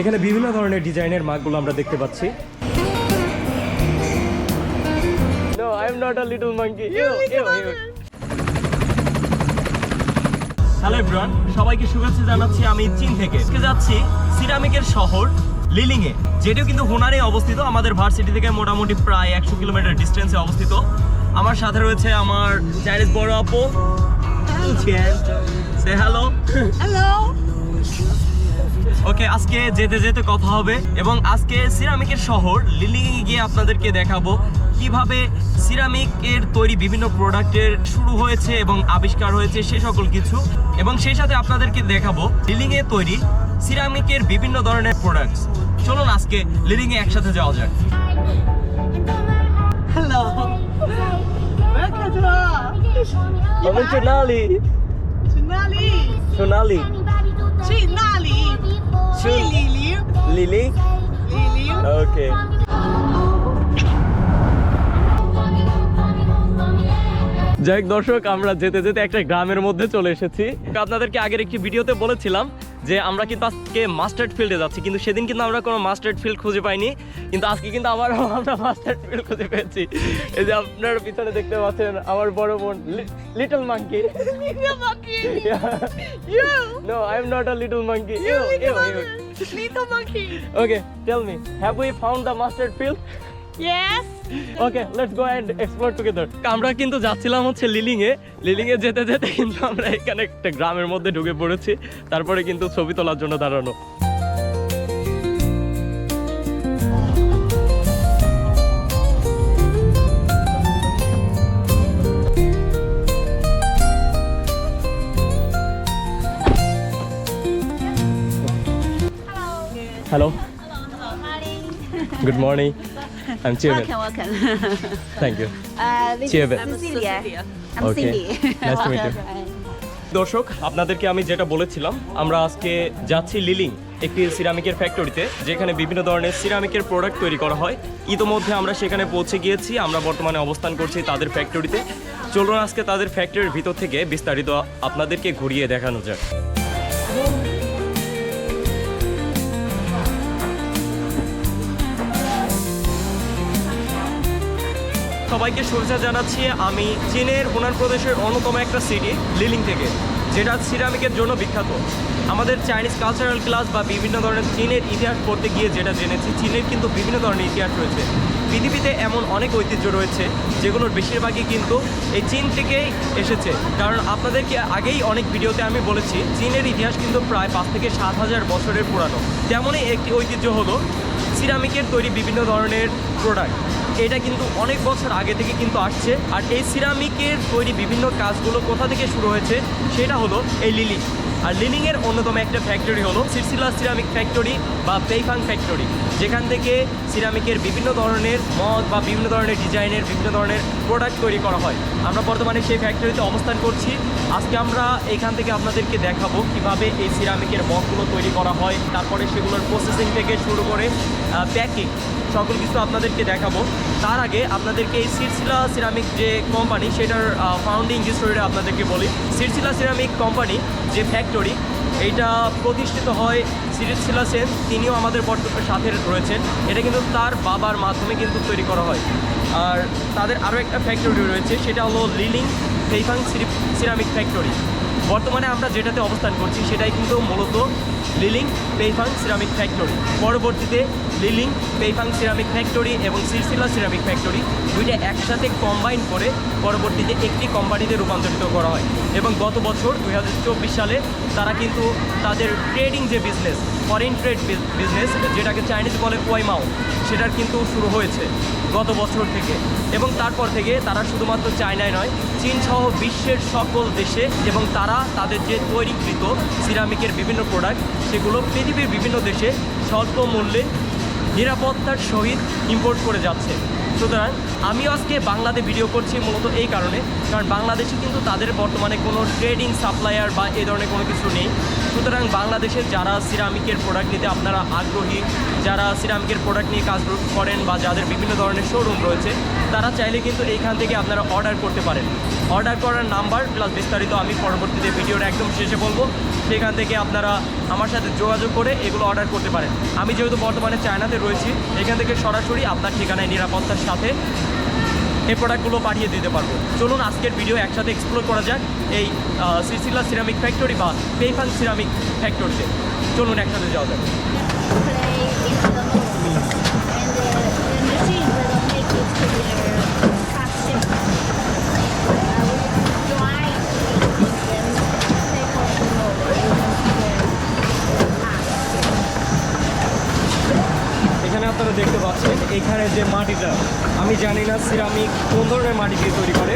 এখানে বিভিন্ন ধরনের ডিজাইনের মাগগুলো আমরা দেখতে পাচ্ছি। No, I'm not a little monkey. Ew, ew, ew. Hello everyone সবাইকে শুভেচ্ছা জানাচ্ছি আমি চীন থেকে। আজকে যাচ্ছি সিরামিকের শহর লিলিং এ যেটিও কিন্তু হুনারে অবস্থিত। আমাদের ভার্সিটি থেকে মোটামুটি প্রায় একশো কিলোমিটার ডিস্টেন্সে অবস্থিত। আমার সাথে রয়েছে আমার চাইনিজ বড় আপু। সে হ্যালো Hello. ওকে আজকে যেতে যেতে কথা হবে এবং আজকে সিরামিকের শহর লিলিং এ গিয়ে আপনাদেরকে দেখাবো কীভাবে সিরামিকের তৈরি বিভিন্ন প্রোডাক্টের শুরু হয়েছে এবং আবিষ্কার হয়েছে সে সকল কিছু এবং সেই সাথে আপনাদেরকে দেখাবো লিলিং এ তৈরি সিরামিকের বিভিন্ন ধরনের প্রোডাক্টস চলুন আজকে লিলিং এ একসাথে যাওয়া যাক। Hello. Welcome to Welcome ชื่อลิลิลิลิลิโอเค যাই হোক দর্শক আমরা যেতে যেতে একটা গ্রামের মধ্যে চলে এসেছি। আপনাদেরকে আগের একটি ভিডিওতে বলেছিলাম যে আমরা কিন্তু আজকে মাস্টার্ড ফিল্ডে যাচ্ছি কিন্তু সেদিন কিন্তু আমরা কোনো মাস্টার্ড ফিল্ড খুঁজে পাইনি কিন্তু আজকে কিন্তু আবার আমরা মাস্টার্ড ফিল্ড খুঁজে পেয়েছি। এই যে আপনার পিছনে দেখতে পাচ্ছেন আমার বড় বোন little monkey no I am not a little monkey You little monkey. Little monkey. Okay tell me have we found the mustard field Yes. Okay let's go and explore together আমরা কিন্তু যাচ্ছিলাম হচ্ছে লিলিং এ লিলিং এ যেতে যেতে কিন্তু আমরা এখানে একটা গ্রামের মধ্যে ঢুকে পড়েছি। তারপরে কিন্তু ছবি তোলার জন্য দাঁড়ানো। Hello good morning I am Welcome, welcome. Thank you uh, this is Cecilia. I'm Okay. Cindy. Nice to meet you. দর্শক আপনাদেরকে আমি যেটা বলেছিলাম আমরা আজকে যাচ্ছি লিলিং একটি সিরামিকের ফ্যাক্টরিতে যেখানে বিভিন্ন ধরনের সিরামিকের প্রোডাক্ট তৈরি করা হয় ইতোমধ্যে আমরা সেখানে পৌঁছে গিয়েছি আমরা বর্তমানে অবস্থান করছি তাদের ফ্যাক্টরিতে চলুন আজকে তাদের ফ্যাক্টরির ভিতর থেকে বিস্তারিত আপনাদেরকে ঘুরিয়ে দেখানো যাক সবাইকে শুভেচ্ছা জানাচ্ছি। আমি চীনের হুনান প্রদেশের অন্যতম একটা সিটি লিলিং থেকে, যেটা সিরামিকের জন্য বিখ্যাত। আমাদের চাইনিজ কালচারাল ক্লাস বা বিভিন্ন ধরনের চীনের ইতিহাস পড়তে গিয়ে যেটা জেনেছি, চীনের কিন্তু বিভিন্ন ধরনের ইতিহাস রয়েছে। পৃথিবীতে এমন অনেক ঐতিহ্য রয়েছে, যেগুলোর বেশিরভাগই কিন্তু এই চীন থেকেই এসেছে। কারণ আপনাদেরকে আগেই অনেক ভিডিওতে আমি বলেছি, চীনের ইতিহাস কিন্তু প্রায় পাঁচ থেকে সাত হাজার বছরের পুরানো। তেমনই একটি ঐতিহ্য হলো সিরামিকের তৈরি বিভিন্ন ধরনের প্রোডাক্ট এটা কিন্তু অনেক বছর আগে থেকে কিন্তু আসছে। আর এই সিরামিকের তৈরি বিভিন্ন কাজগুলো কোথা থেকে শুরু হয়েছে, সেটা হলো এই লিলিং। আর লিলিংয়ের অন্যতম একটা ফ্যাক্টরি হলো সিরসিলা সিরামিক ফ্যাক্টরি বা পেইফাং ফ্যাক্টরি যেখান থেকে সিরামিকের বিভিন্ন ধরনের মদ বা বিভিন্ন ধরনের ডিজাইনের বিভিন্ন ধরনের প্রোডাক্ট তৈরি করা হয়। আমরা বর্তমানে সেই ফ্যাক্টরিতে অবস্থান করছি। আজকে আমরা এখান থেকে আপনাদেরকে দেখাবো কীভাবে এই সিরামিকের মগগুলো তৈরি করা হয়, তারপরে সেগুলোর প্রসেসিং থেকে শুরু করে প্যাকিং সকল কিছু আপনাদেরকে দেখাবো। তার আগে আপনাদেরকে এই সিরসিলা সিরামিক যে কোম্পানি সেটার ফাউন্ডিং হিস্টোরিটা আপনাদেরকে বলি। সিরসিলা সিরামিক কোম্পানি যে ফ্যাক্টরি এইটা প্রতিষ্ঠিত হয় সিরসিলা সেন তিনিও আমাদের বর্তমান সাথে রয়েছেন। এটা কিন্তু তার বাবার মাধ্যমে কিন্তু তৈরি করা হয়। আর তাদের আরও একটা ফ্যাক্টরি রয়েছে, সেটা হলো লিলিং ফেইফাং সিরামিক ফ্যাক্টরি বর্তমানে আমরা যেটাতে অবস্থান করছি, সেটাই কিন্তু মূলত লিলিং পেইফাং সিরামিক ফ্যাক্টরি। পরবর্তীতে লিলিং পেইফাং সিরামিক ফ্যাক্টরি এবং সিরসিলা সিরামিক ফ্যাক্টরি দুইটা একসাথে কম্বাইন করে পরবর্তীতে একটি কোম্পানিতে রূপান্তরিত করা হয়। এবং গত বছর দুই হাজার চব্বিশ সালে তারা কিন্তু তাদের ট্রেডিং যে বিজনেস ফরেন ট্রেড বিজনেস যেটাকে চাইনিজ বলে ওয়াইমাও, সেটার কিন্তু শুরু হয়েছে। গত বছর থেকে। এবং তারপর থেকে তারা শুধুমাত্র চায়নায় নয় চীন সহ বিশ্বের সকল দেশে এবং তারা তাদের যে তৈরিকৃত সিরামিকের বিভিন্ন প্রোডাক্ট সেগুলো পৃথিবীর বিভিন্ন দেশে স্বল্প মূল্যে নিরাপত্তার সহিত ইম্পোর্ট করে যাচ্ছে। সুতরাং আমিও আজকে বাংলাতে ভিডিও করছি মূলত এই কারণে, কারণ বাংলাদেশে কিন্তু তাদের বর্তমানে কোনো ট্রেডিং সাপ্লায়ার বা এ ধরনের কোনো কিছু নেই। সুতরাং বাংলাদেশের যারা সিরামিকের প্রোডাক্ট নিতে আপনারা আগ্রহী, যারা সিরামিকের প্রোডাক্ট নিয়ে কাজ করেন বা যাদের বিভিন্ন ধরনের শোরুম রয়েছে, তারা চাইলে কিন্তু এইখান থেকে আপনারা অর্ডার করতে পারেন। অর্ডার করার নাম্বার প্লাস বিস্তারিত আমি পরবর্তীতে ভিডিওর একদম শেষে বলব। সেখান থেকে আপনারা আমার সাথে যোগাযোগ করে এগুলো অর্ডার করতে পারেন। আমি যেহেতু বর্তমানে চায়নাতে রয়েছি, এখান থেকে সরাসরি আপনার ঠিকানায় নিরাপত্তার সাথে এই প্রোডাক্টগুলো পাঠিয়ে দিতে পারব। চলুন, আজকের ভিডিও একসাথে এক্সপ্লোর করা যাক এই সিসিলা সিরামিক ফ্যাক্টরি বা পেইফান সিরামিক ফ্যাক্টরিতে চলুন, একসাথে যাওয়া যাক। যে মাটিটা, আমি জানি না সিরামিক কোন ধরনের মাটি দিয়ে তৈরি করে।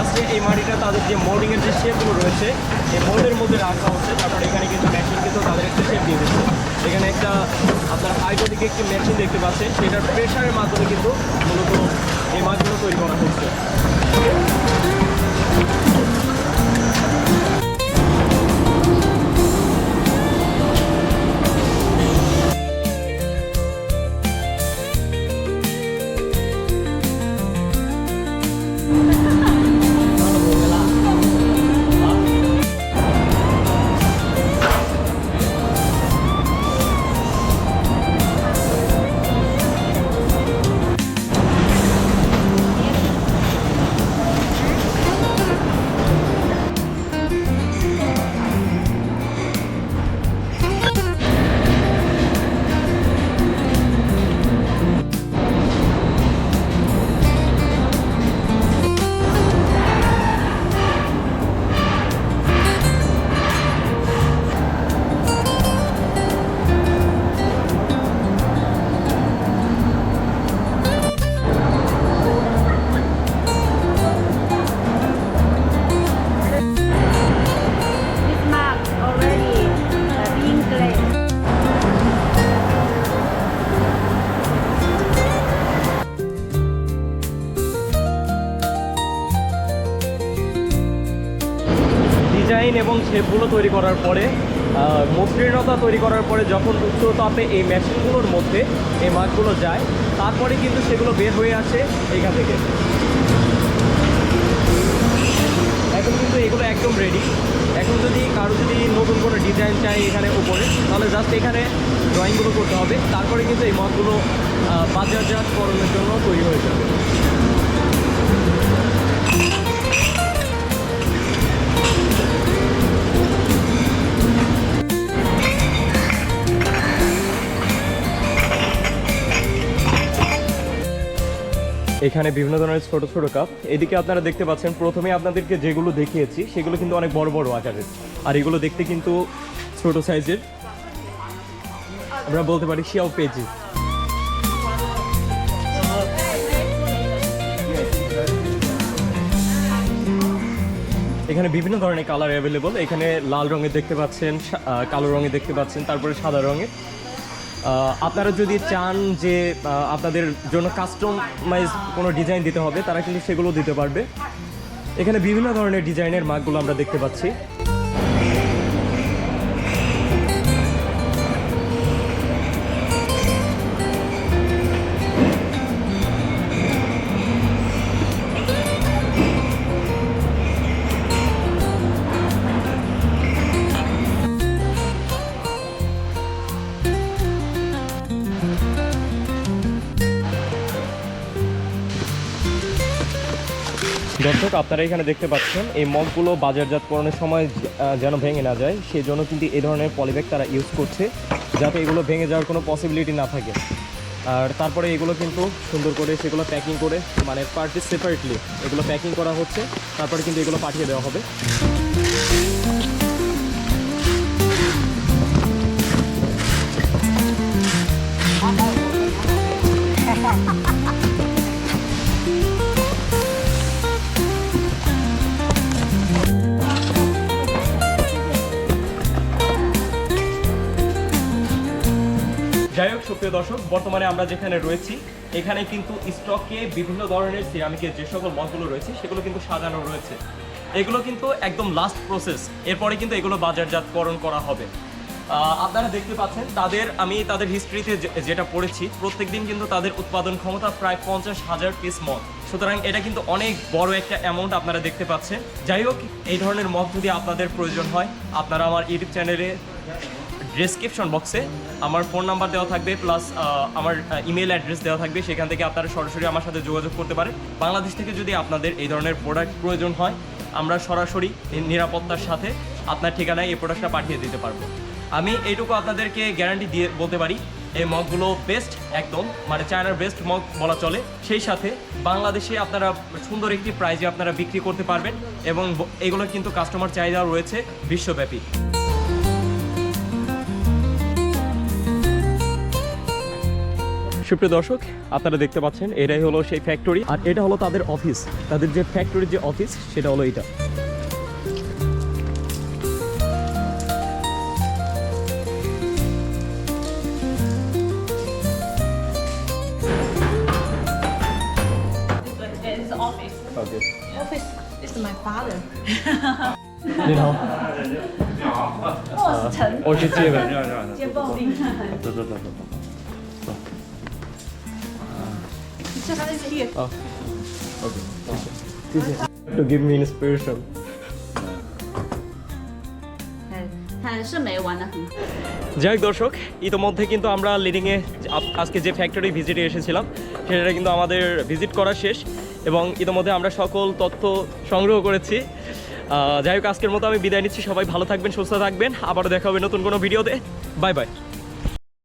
আজকে এই মাটিটা তাদের যে মোল্ডিংয়ের যে শেপগুলো রয়েছে, এই মোল্ডের মধ্যে রাখা হচ্ছে। তারপরে এখানে কিন্তু মেশিন কিন্তু তাদের একটা শেপ দিয়ে দিচ্ছে। এখানে একটা আপনার হাইড্রোলিক একটি মেশিন দেখতে পাচ্ছেন। সেটার প্রেশারের মাধ্যমে কিন্তু মূলত এই মাছগুলো তৈরি করা হচ্ছে। এবং শেপগুলো তৈরি করার পরে মসৃণতা তৈরি করার পরে যখন উচ্চ তাপে এই মেশিনগুলোর মধ্যে এই মাছগুলো যায়, তারপরে কিন্তু সেগুলো বের হয়ে আসে এখান থেকে। এখন কিন্তু এগুলো একদম রেডি এখন যদি কারও যদি নতুন কোনো ডিজাইন চাই এখানে উপরে, তাহলে জাস্ট এখানে ড্রয়িংগুলো করতে হবে। তারপরে কিন্তু এই মগগুলো বাজারজাতকরণের জন্য তৈরি হয়ে যাবে। এখানে বিভিন্ন ধরনের ছোট ছোট কাপ। এদিকে আপনারা দেখতে পাচ্ছেন প্রথমে আপনাদেরকে যেগুলো দেখিয়েছি, সেগুলো কিন্তু অনেক বড় বড় আকারের। আর এগুলো দেখতে কিন্তু ছোট সাইজের, আমরা বলতে পারি শিয়াও পেজি। এখানে বিভিন্ন ধরনের কালার অ্যাভেলেবল। এখানে লাল রঙের দেখতে পাচ্ছেন কালো রঙের দেখতে পাচ্ছেন, তারপরে সাদা রঙের। আপনারা যদি চান যে আপনাদের জন্য কাস্টমাইজ কোনো ডিজাইন দিতে হবে, তারা কিন্তু সেগুলো দিতে পারবে। এখানে বিভিন্ন ধরনের ডিজাইনের মাগগুলো আমরা দেখতে পাচ্ছি। দর্শক, আপনারা এখানে দেখতে পাচ্ছেন, এই মগগুলো বাজারজাতকরণের সময় যেন ভেঙে না যায় সেই জন্য কিন্তু এই ধরনের পলিব্যাগ তারা ইউজ করছে, যাতে এগুলো ভেঙে যাওয়ার কোনো পসিবিলিটি না থাকে। আর তারপরে এগুলো কিন্তু সুন্দর করে সেগুলো প্যাকিং করে মানে পার্টি সেপারেটলি এগুলো প্যাকিং করা হচ্ছে, তারপরে কিন্তু এগুলো পাঠিয়ে দেওয়া হবে। সুপ্রিয় দর্শক, বর্তমানে আমরা যেখানে রয়েছি, এখানে কিন্তু স্টকে বিভিন্ন ধরনের সিরামিকের যে সকল মগগুলো রয়েছে, সেগুলো কিন্তু সাজানো রয়েছে। এগুলো কিন্তু একদম লাস্ট প্রসেস এরপরে কিন্তু এগুলো বাজারজাতকরণ করা হবে। আপনারা দেখতে পাচ্ছেন, তাদের, আমি তাদের হিস্ট্রিতে যেটা পড়েছি প্রত্যেক দিন কিন্তু তাদের উৎপাদন ক্ষমতা প্রায় পঞ্চাশ হাজার পিস মদ সুতরাং এটা কিন্তু অনেক বড় একটা অ্যামাউন্ট আপনারা দেখতে পাচ্ছেন। যাই হোক, এই ধরনের মদ যদি আপনাদের প্রয়োজন হয়, আপনারা আমার ইউটিউব চ্যানেলে ডেসক্রিপশন বক্সে আমার ফোন নাম্বার দেওয়া থাকবে প্লাস আমার ইমেল অ্যাড্রেস দেওয়া থাকবে, সেখান থেকে আপনারা সরাসরি আমার সাথে যোগাযোগ করতে পারেন। বাংলাদেশ থেকে যদি আপনাদের এই ধরনের প্রোডাক্ট প্রয়োজন হয়, আমরা সরাসরি নিরাপত্তার সাথে আপনার ঠিকানায় এই প্রোডাক্টটা পাঠিয়ে দিতে পারব। আমি এইটুকু আপনাদেরকে গ্যারান্টি দিয়ে বলতে পারি, এই মগগুলো বেস্ট একদম মানে চায়নার বেস্ট মগ বলা চলে। সেই সাথে বাংলাদেশে আপনারা সুন্দর একটি প্রাইজে আপনারা বিক্রি করতে পারবেন এবং এগুলোর কিন্তু কাস্টমার চাহিদা রয়েছে বিশ্বব্যাপী। সুপ্রিয় দর্শক আপনারা দেখতে পাচ্ছেন এটাই হলো সেই ফ্যাক্টরি আর এটা হলো তাদের অফিস তাদের যে ফ্যাক্টরির যে অফিস সেটা হলো এটা It's the office. Okay Office is my father. 你好，我是陈我是介文。接报令。走走走 Just here. Oh. Okay. to give me inspiration. যাই হোক দর্শক ইতোমধ্যে কিন্তু আমরা লিডিংয়ে আজকে যে ফ্যাক্টরি ভিজিটে এসেছিলাম সেটা কিন্তু আমাদের ভিজিট করা শেষ এবং ইতোমধ্যে আমরা সকল তথ্য সংগ্রহ করেছি যাই হোক আজকের মতো আমি বিদায় নিচ্ছি সবাই ভালো থাকবেন সুস্থ থাকবেন আবারও দেখা হবে নতুন কোনো ভিডিওতে বাই বাই